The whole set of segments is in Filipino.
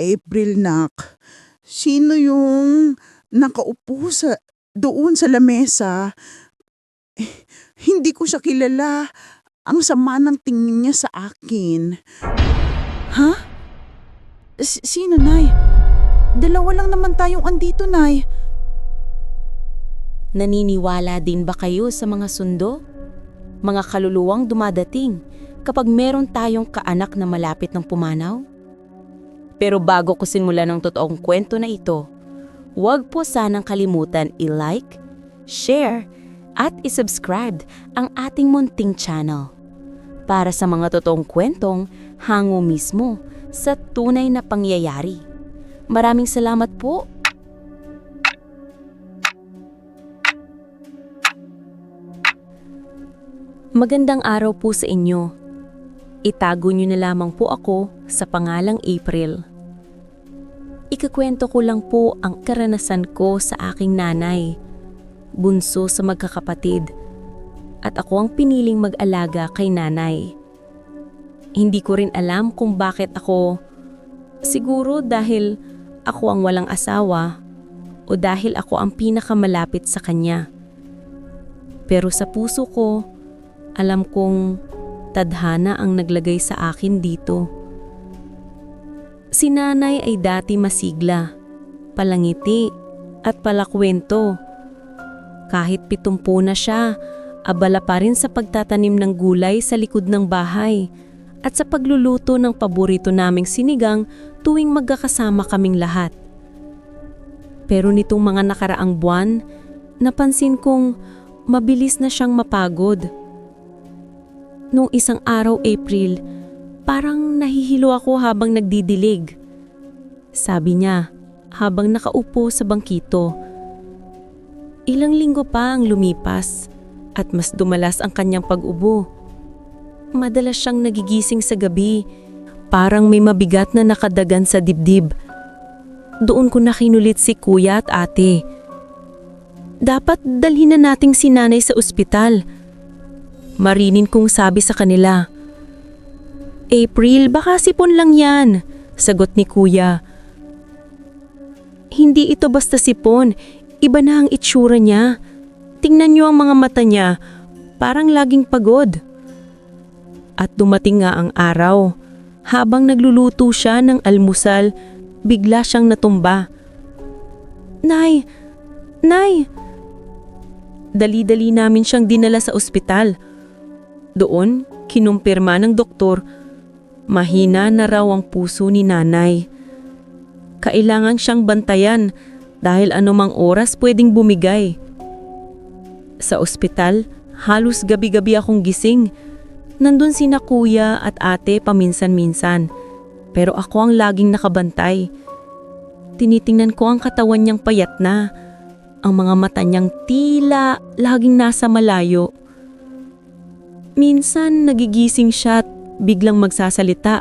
April, nak. Sino yung nakaupo sa doon sa lamesa? Eh, hindi ko siya kilala. Ang sama ng tingin niya sa akin. Ha? S- sino, Nay? Dalawa lang naman tayong andito, Nay. Naniniwala din ba kayo sa mga sundo? Mga kaluluwang dumadating kapag meron tayong kaanak na malapit ng pumanaw? Pero bago ko simulan ng totoong kwento na ito, huwag po sanang kalimutan i-like, share, at i-subscribe ang ating munting channel para sa mga totoong kwentong hango mismo sa tunay na pangyayari. Maraming salamat po Magandang araw po sa inyo. Itago niyo na lamang po ako sa pangalang April. Ikakwento ko lang po ang karanasan ko sa aking nanay, bunso sa magkakapatid, at ako ang piniling mag-alaga kay nanay. Hindi ko rin alam kung bakit ako, siguro dahil ako ang walang asawa o dahil ako ang pinakamalapit sa kanya. Pero sa puso ko, alam kong tadhana ang naglagay sa akin dito. Si nanay ay dati masigla, palangiti at palakwento. Kahit pitumpo na siya, abala pa rin sa pagtatanim ng gulay sa likod ng bahay at sa pagluluto ng paborito naming sinigang tuwing magkakasama kaming lahat. Pero nitong mga nakaraang buwan, napansin kong mabilis na siyang mapagod. Nung isang araw April, parang nahihilo ako habang nagdidilig. Sabi niya, habang nakaupo sa bangkito. Ilang linggo pa ang lumipas at mas dumalas ang kanyang pag-ubo. Madalas siyang nagigising sa gabi, parang may mabigat na nakadagan sa dibdib. Doon ko nakinulit si kuya at ate. Dapat dalhin na nating si nanay sa ospital. Marinin kong sabi sa kanila. April, baka sipon lang yan, sagot ni kuya. Hindi ito basta sipon, iba na ang itsura niya. Tingnan niyo ang mga mata niya, parang laging pagod. At dumating nga ang araw. Habang nagluluto siya ng almusal, bigla siyang natumba. Nay! Nay! Dali-dali namin siyang dinala sa ospital. Doon, kinumpirma ng doktor, mahina na raw ang puso ni nanay. Kailangan siyang bantayan dahil anumang oras pwedeng bumigay. Sa ospital, halos gabi-gabi akong gising. Nandun sina kuya at ate paminsan-minsan. Pero ako ang laging nakabantay. Tinitingnan ko ang katawan niyang payat na. Ang mga mata niyang tila laging nasa malayo. Minsan nagigising siya biglang magsasalita.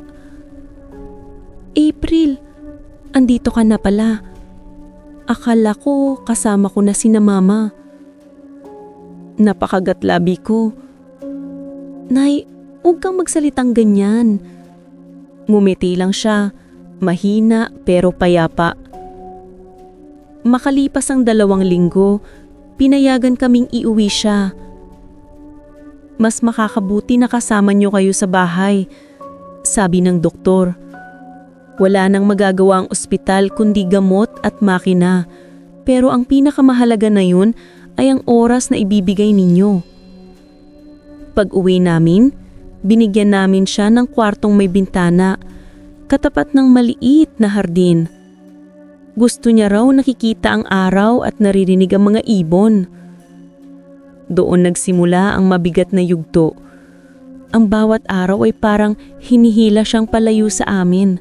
April, andito ka na pala. Akala ko kasama ko na si mama. Napakagatlabi ko. Nay, huwag kang magsalitang ganyan. Ngumiti lang siya, mahina pero payapa. Makalipas ang dalawang linggo, pinayagan kaming iuwi siya. Mas makakabuti na kasama niyo kayo sa bahay, sabi ng doktor. Wala nang magagawa ang ospital kundi gamot at makina. Pero ang pinakamahalaga na yun ay ang oras na ibibigay ninyo. Pag uwi namin, binigyan namin siya ng kwartong may bintana, katapat ng maliit na hardin. Gusto niya raw nakikita ang araw at naririnig ang mga ibon. Doon nagsimula ang mabigat na yugto. Ang bawat araw ay parang hinihila siyang palayo sa amin.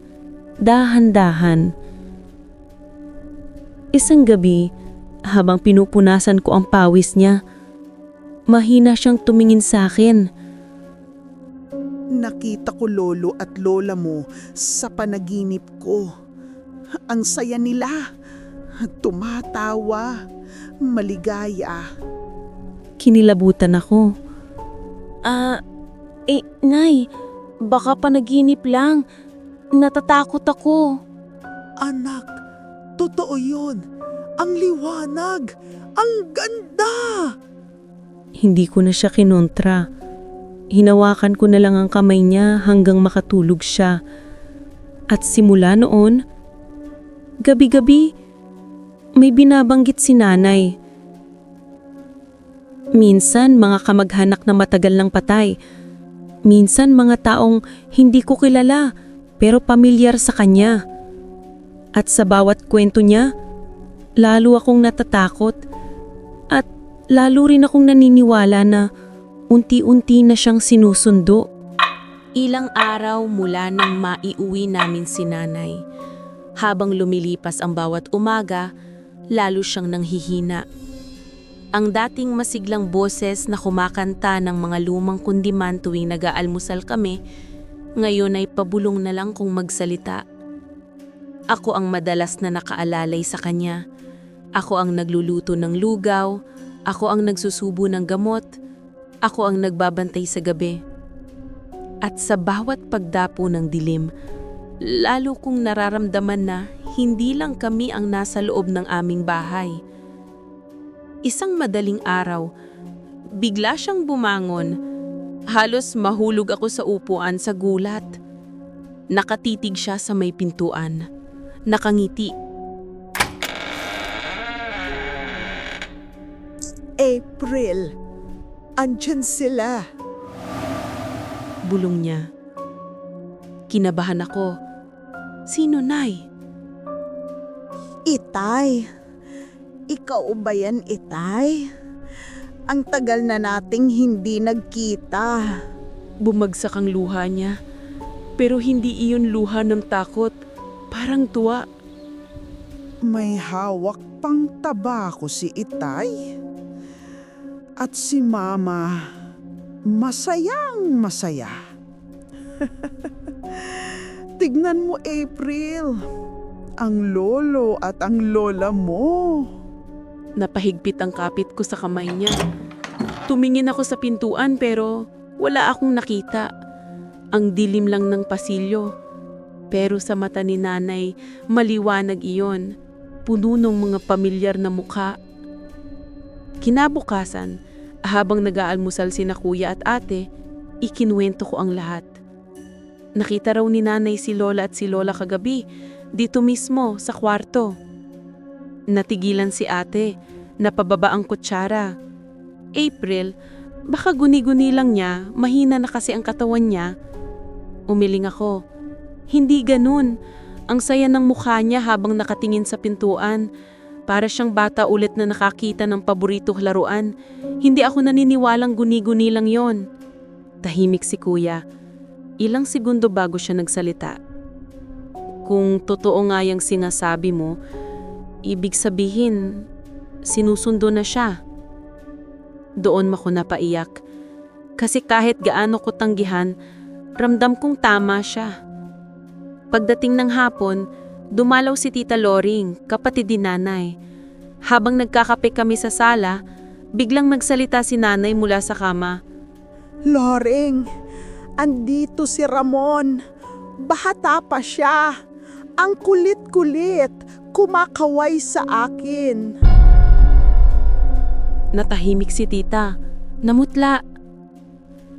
Dahan-dahan. Isang gabi, habang pinupunasan ko ang pawis niya, mahina siyang tumingin sa akin. Nakita ko lolo at lola mo sa panaginip ko. Ang saya nila. Tumatawa. Maligaya. Kinilabutan ako. Ah, eh, Nay, baka panaginip lang. Natatakot ako. Anak, totoo yun. Ang liwanag. Ang ganda. Hindi ko na siya kinontra. Hinawakan ko na lang ang kamay niya hanggang makatulog siya. At simula noon, gabi-gabi, may binabanggit si nanay. Minsan mga kamag-hanak na matagal ng patay. Minsan mga taong hindi ko kilala pero pamilyar sa kanya. At sa bawat kwento niya, lalo akong natatakot at lalo rin akong naniniwala na unti-unti na siyang sinusundo. Ilang araw mula nang maiuwi namin si nanay. Habang lumilipas ang bawat umaga, lalo siyang nanghihina. Ang dating masiglang boses na kumakanta ng mga lumang kundiman tuwing nag-aalmusal kami, ngayon ay pabulong na lang kung magsalita. Ako ang madalas na nakaalalay sa kanya. Ako ang nagluluto ng lugaw, ako ang nagsusubo ng gamot, ako ang nagbabantay sa gabi. At sa bawat pagdapo ng dilim, lalo kong nararamdaman na hindi lang kami ang nasa loob ng aming bahay. Isang madaling araw, bigla siyang bumangon. Halos mahulog ako sa upuan sa gulat. Nakatitig siya sa may pintuan. Nakangiti. April. Andyan sila. Bulong niya. Kinabahan ako. Sino, Nay? Itay, ikaw ba yan, Itay? Ang tagal na nating hindi nagkita. Bumagsak ang luha niya. Pero hindi iyon luha ng takot. Parang tuwa. May hawak pang tabako si Itay. At si Mama, masayang masaya. Tignan mo, April. Ang lolo at ang lola mo. Napahigpit ang kapit ko sa kamay niya. Tumingin ako sa pintuan pero wala akong nakita. Ang dilim lang ng pasilyo. Pero sa mata ni nanay, maliwanag iyon. Puno ng mga pamilyar na mukha. Kinabukasan, habang nag-aalmusal sina kuya at ate, ikinuwento ko ang lahat. Nakita raw ni nanay si lola at si lola kagabi, dito mismo sa kwarto. Natigilan si ate, napababa ang kutsara. April, baka guni-guni lang niya, mahina na kasi ang katawan niya. Umiling ako. Hindi ganun. Ang saya ng mukha niya habang nakatingin sa pintuan. Para siyang bata ulit na nakakita ng paborito laruan. Hindi ako naniniwalang guni-guni lang yon. Tahimik si kuya. Ilang segundo bago siya nagsalita. Kung totoo nga yung sinasabi mo, ibig sabihin, sinusundo na siya. Doon ako napaiyak. Kasi kahit gaano ko tanggihan, ramdam kong tama siya. Pagdating ng hapon, dumalaw si Tita Loring, kapatid ni nanay. Habang nagkakape kami sa sala, biglang nagsalita si nanay mula sa kama. Loring, andito si Ramon. Bahata pa siya. Ang kulit-kulit, kumakaway sa akin. Natahimik si tita. Namutla.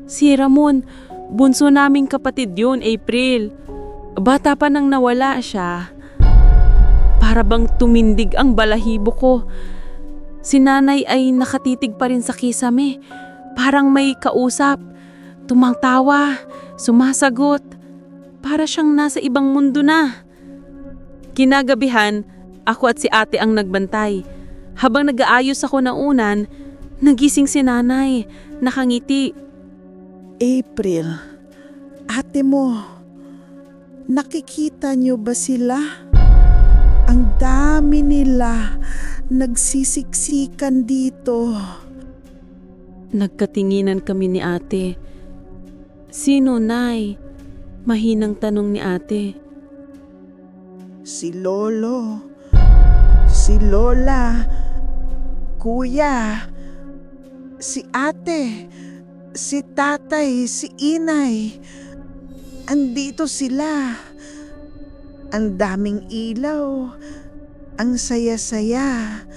Si Ramon, bunso naming kapatid yun, April. Bata pa nang nawala siya. Para bang tumindig ang balahibo ko. Si nanay ay nakatitig pa rin sa kisame. Parang may kausap. Tumangtawa, sumasagot. Para siyang nasa ibang mundo na. Kinagabihan, ako at si ate ang nagbantay. Habang nag-aayos ako ng unan, nagising si nanay, nakangiti. April, ate mo, nakikita niyo ba sila? Ang dami nila nagsisiksikan dito. Nagkatinginan kami ni ate. Sino, Nay? Mahinang tanong ni ate. Si Lolo, si Lola, Kuya, si ate, si tatay, si inay. Andito sila. Ang daming ilaw. Ang saya-saya.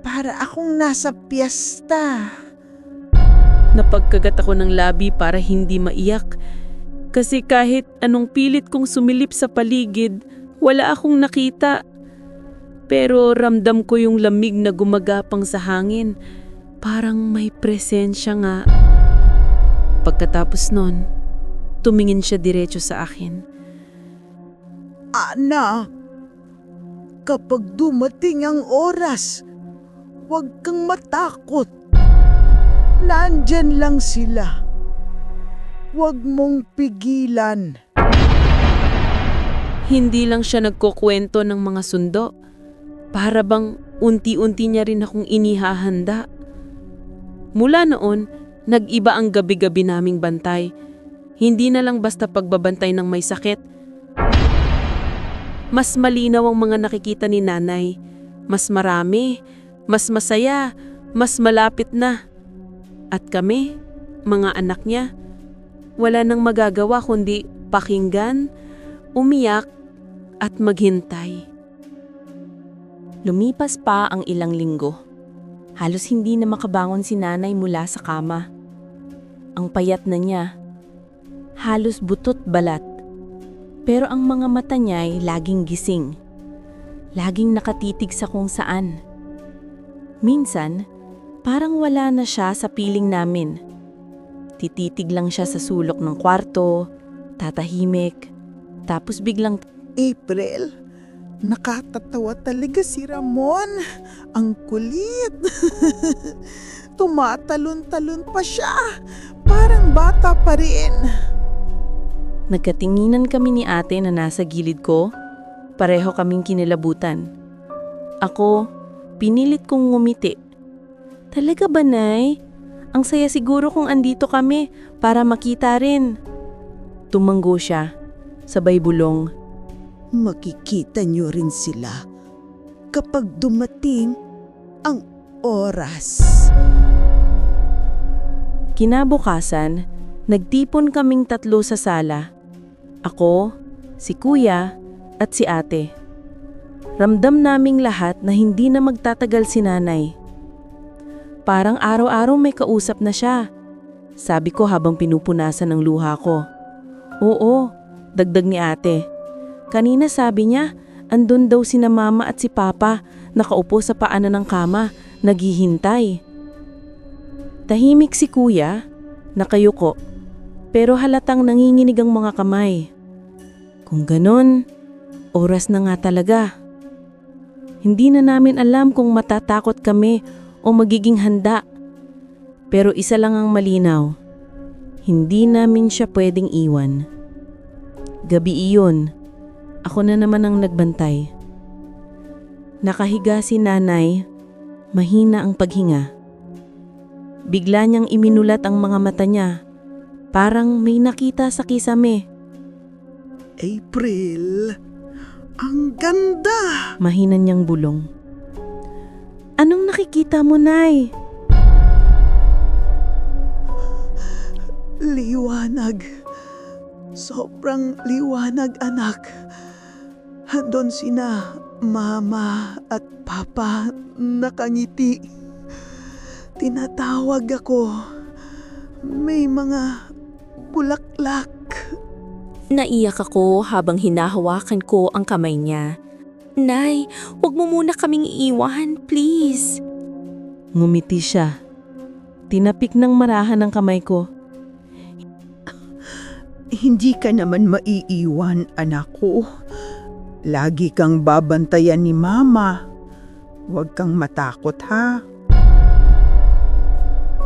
Para akong nasa piyesta. Napagkagat ako ng labi para hindi maiyak. Kasi kahit anong pilit kong sumilip sa paligid, wala akong nakita. Pero ramdam ko yung lamig na gumagapang sa hangin. Parang may presensya nga. Pagkatapos nun, tumingin siya diretso sa akin. Anak, kapag dumating ang oras, huwag kang matakot. Nandyan lang sila. Huwag mong pigilan. Hindi lang siya nagkukwento ng mga sundo. Para bang unti-unti niya rin akong inihahanda. Mula noon, nag-iba ang gabi-gabi naming bantay. Hindi na lang basta pagbabantay ng may sakit. Mas malinaw ang mga nakikita ni nanay. Mas marami, mas masaya, mas malapit na. At kami, mga anak niya, wala nang magagawa kundi pakinggan, umiyak at maghintay. Lumipas pa ang ilang linggo. Halos hindi na makabangon si nanay mula sa kama. Ang payat na niya. Halos butot balat. Pero ang mga mata niya ay laging gising. Laging nakatitig sa kung saan. Minsan, parang wala na siya sa piling namin. Tititig lang siya sa sulok ng kwarto, tatahimik, tapos biglang April, nakatatawa talaga si Ramon. Ang kulit. Tumatalon-talon pa siya. Parang bata pa rin. Nagkatinginan kami ni ate na nasa gilid ko. Pareho kaming kinilabutan. Ako, pinilit kong ngumiti. Talaga ba, Nay? Ang saya siguro kung andito kami para makita rin. Tumanggo siya, sabay bulong. Makikita niyo rin sila kapag dumating ang oras. Kinabukasan, nagtipon kaming tatlo sa sala. Ako, si kuya, at si ate. Ramdam naming lahat na hindi na magtatagal si nanay. Parang araw-araw may kausap na siya. Sabi ko habang pinupunasan ng luha ko. Oo, dagdag ni ate. Kanina sabi niya, andun daw sina mama at si papa, nakaupo sa paanan ng kama, naghihintay. Tahimik si kuya, nakayuko, pero halatang nanginginig ang mga kamay. Kung ganon, oras na nga talaga. Hindi na namin alam kung matatakot kami o magiging handa. Pero isa lang ang malinaw, hindi namin siya pwedeng iwan. Gabi iyon, ako na naman ang nagbantay. Nakahiga si nanay, mahina ang paghinga. Bigla niyang iminulat ang mga mata niya. Parang may nakita sa kisame. April, ang ganda. Mahina niyang bulong. Anong nakikita mo, Nay? Liwanag. Sobrang liwanag, anak. Handon sina mama at papa nakangiti. Tinatawag ako. May mga bulaklak. Naiyak ako habang hinahawakan ko ang kamay niya. Nay, huwag mo muna kaming iiwan, please. Ngumiti siya. Tinapik ng marahan ang kamay ko. Hindi ka naman maiiwan, anak ko. Lagi kang babantayan ni Mama. Huwag kang matakot, ha?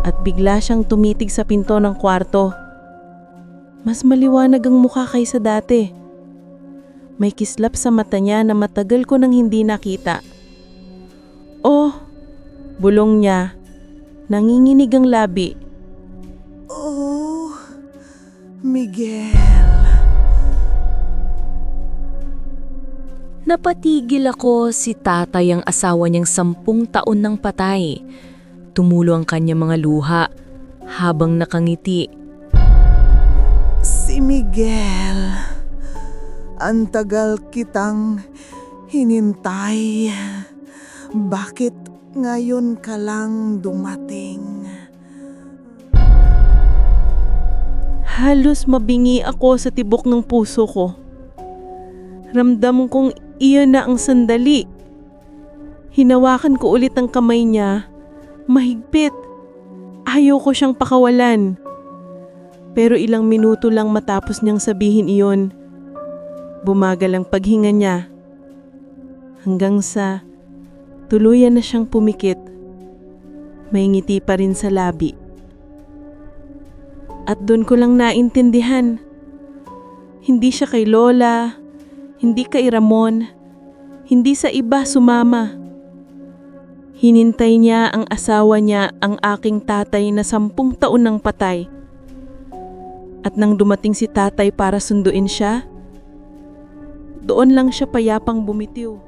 At bigla siyang tumitig sa pinto ng kwarto. Mas maliwanag ang mukha kaysa dati. May kislap sa mata niya na matagal ko nang hindi nakita. Oh, bulong niya. Nanginginig ang labi. Oh, Miguel. Napatigil ako si tatay ang asawa niyang sampung taon ng patay. Tumulo ang kanyang mga luha habang nakangiti. Si Miguel. Ang tagal kitang hinintay. Bakit ngayon ka lang dumating? Halos mabingi ako sa tibok ng puso ko. Ramdam kong iyon na ang sandali. Hinawakan ko ulit ang kamay niya. Mahigpit. Ayaw ko siyang pakawalan. Pero ilang minuto lang matapos niyang sabihin iyon, bumagal ang paghinga niya. Hanggang sa tuluyan na siyang pumikit. May ngiti pa rin sa labi. At doon ko lang naintindihan. Hindi siya kay Lola, hindi kay Ramon, hindi sa iba sumama. Hinintay niya ang asawa niya ang aking tatay na sampung taon ng patay. At nang dumating si tatay para sunduin siya, doon lang siya payapang bumitiw.